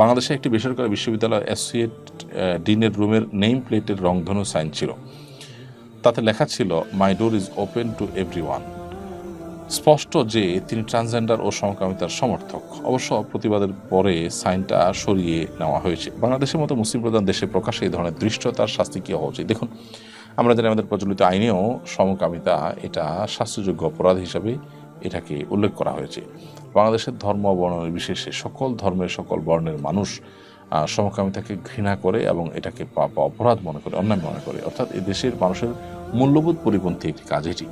বাংলাদেশে একটি বেসরকারি বিশ্ববিদ্যালয় অ্যাসোসিয়েট ডিনের রুমের নেম প্লেটের রংধনু সাইন ছিল। তাতে লেখা ছিল my door is open to every স্পষ্ট যে তিনি ট্রান্সজেন্ডার ও সমকামিতার সমর্থক। অবশ্য প্রতিবাদের পরে সাইনটা সরিয়ে নেওয়া হয়েছে। বাংলাদেশের মতো মুসলিম প্রধান দেশে প্রকাশে এই ধরনের দৃষ্টতার শাস্তি কী হওয়া উচিত? দেখুন, আমরা জানি আমাদের প্রচলিত আইনেও সমকামিতা এটা শাস্তিযোগ্য অপরাধ হিসাবে এটাকে উল্লেখ করা হয়েছে। বাংলাদেশের ধর্ম বর্ণ বিশেষে সকল ধর্মের সকল বর্ণের মানুষ সমকামিতাকে ঘৃণা করে এবং এটাকে পাপ অপরাধ মনে করে, অন্যায় মনে করে। অর্থাৎ এ দেশের মানুষের মূল্যবোধ পরিপন্থী একটি কাজ এটি।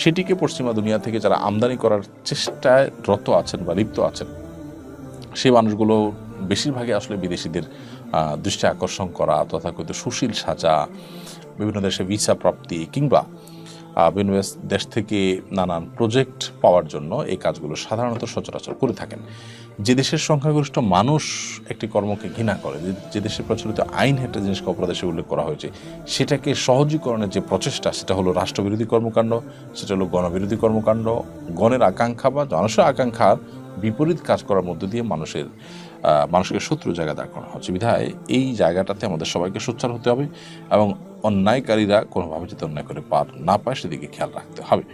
সেটিকে পশ্চিমা দুনিয়া থেকে যারা আমদানি করার চেষ্টায় রত আছেন বা লিপ্ত আছেন সেই মানুষগুলো বেশিরভাগই আসলে বিদেশিদের দৃষ্টি আকর্ষণ করা, তথাকথিত সুশীল সাজা, বিভিন্ন দেশে ভিসা প্রাপ্তি কিংবা বিভিন্ন দেশ- থেকে নানান প্রজেক্ট পাওয়ার জন্য এই কাজগুলো সাধারণত সচরাচর করে থাকেন। যে দেশের সংখ্যাগরিষ্ঠ মানুষ একটি কর্মকে ঘৃণা করে, যে- দেশের প্রচলিত আইন একটা জিনিসকে অপরাধে উল্লেখ করা হয়েছে, সেটাকে সহজীকরণের যে প্রচেষ্টা, সেটা হলো রাষ্ট্রবিরোধী কর্মকাণ্ড, সেটা হলো গণবিরোধী কর্মকাণ্ড, গণের আকাঙ্ক্ষা বা মানুষের আকাঙ্ক্ষার বিপরীত কাজ করার মধ্য দিয়ে মানুষের মানুষকে শত্রু জায়গা দাঁড় করানো হচ্ছে। বিধায় এই জায়গাটাতে আমাদের সবাইকে সোচ্চার হতে হবে এবং অন্যায়কারীরা কোনোভাবে যাতে অন্যায় করে পার না পায় সেদিকে খেয়াল রাখতে হবে।